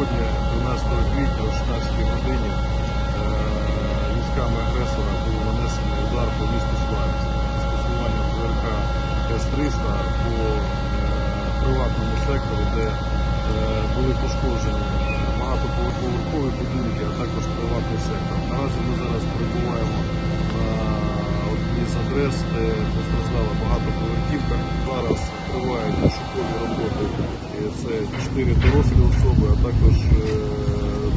Сьогодні, 12 квітня, о 16 годині, е, військами агресора був нанесений удар по місту Славянськ застосуванням ЗРК С-300 по е, приватному сектору, де е, були пошкоджені багатоповерхові будинки, а також приватний сектор. Наразі ми зараз перебуваємо на одній з адрес, де постраждала багатоповерхівка. Зараз тривають пошукові чотири дорослі особи, а також е,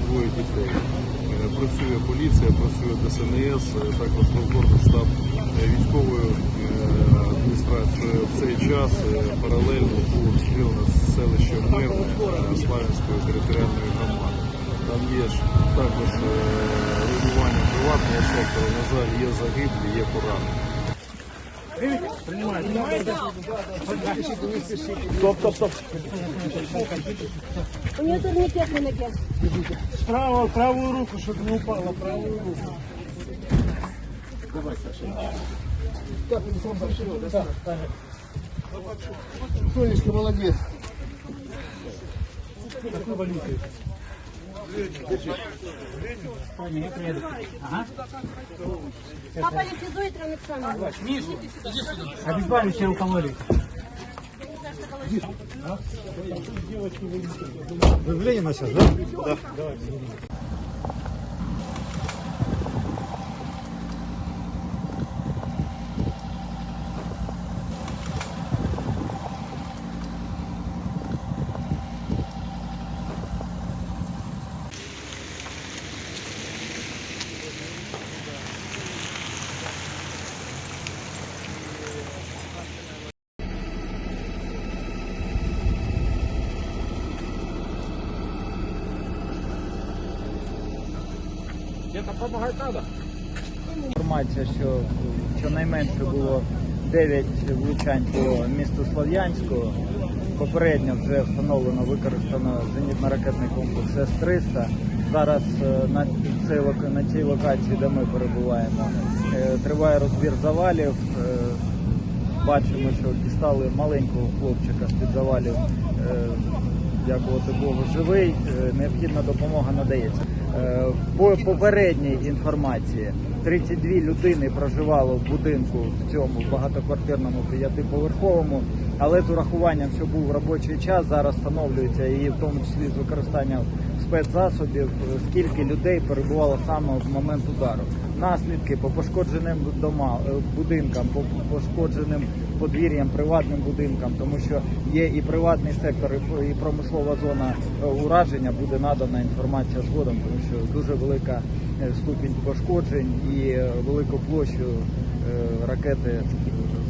двоє дітей. Е, Працює поліція, працює ДСНС, е, також розгорнув штаб військової адміністрації. В цей час паралельно було обстріляно селище Мирне е, Славянської територіальної громади. Там є також руйнування приватного сектору. На жаль, є загиблі, є поранені. У нее турникет на ноге. Справа, правую руку, чтобы не упала, правую руку. Сонечка, молодец. Папа ликвидует Александр. Обезболивающее алкоголик. Вы в Ленина сейчас, да? Інформація, що щонайменше було 9 влучань по місту Слов'янську. Попередньо вже встановлено використано зенітно-ракетний комплекс С-300. Зараз е, на цій, на цій локації, де ми перебуваємо, е, триває розбір завалів. Е, Бачимо, що дістали маленького хлопчика з-під завалів. Дякувати Богу, живий. Необхідна допомога надається. Е, По попередній інформації 32 людини проживало в будинку в цьому багатоквартирному п'ятиповерховому, але з урахуванням, що був робочий час, зараз встановлюється і в тому числі з використанням спецзасобів, скільки людей перебувало саме в момент удару. Наслідки по пошкодженим дома, е, будинкам, по пошкодженим подвір'ям, приватним будинкам, тому що є і приватний сектор, і промислова зона е, ураження. Буде надана інформація згодом, тому що дуже велика е, ступінь пошкоджень і велику площу ракети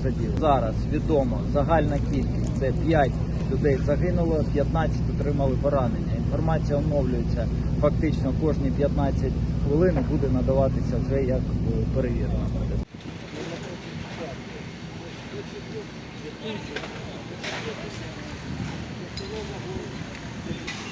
заділи. Зараз відомо загальна кількість це 5 людей загинуло, 15 отримали поранення. Інформація оновлюється фактично кожні 15 хвилин буде надаватися вже як е, перевірена. Thank you.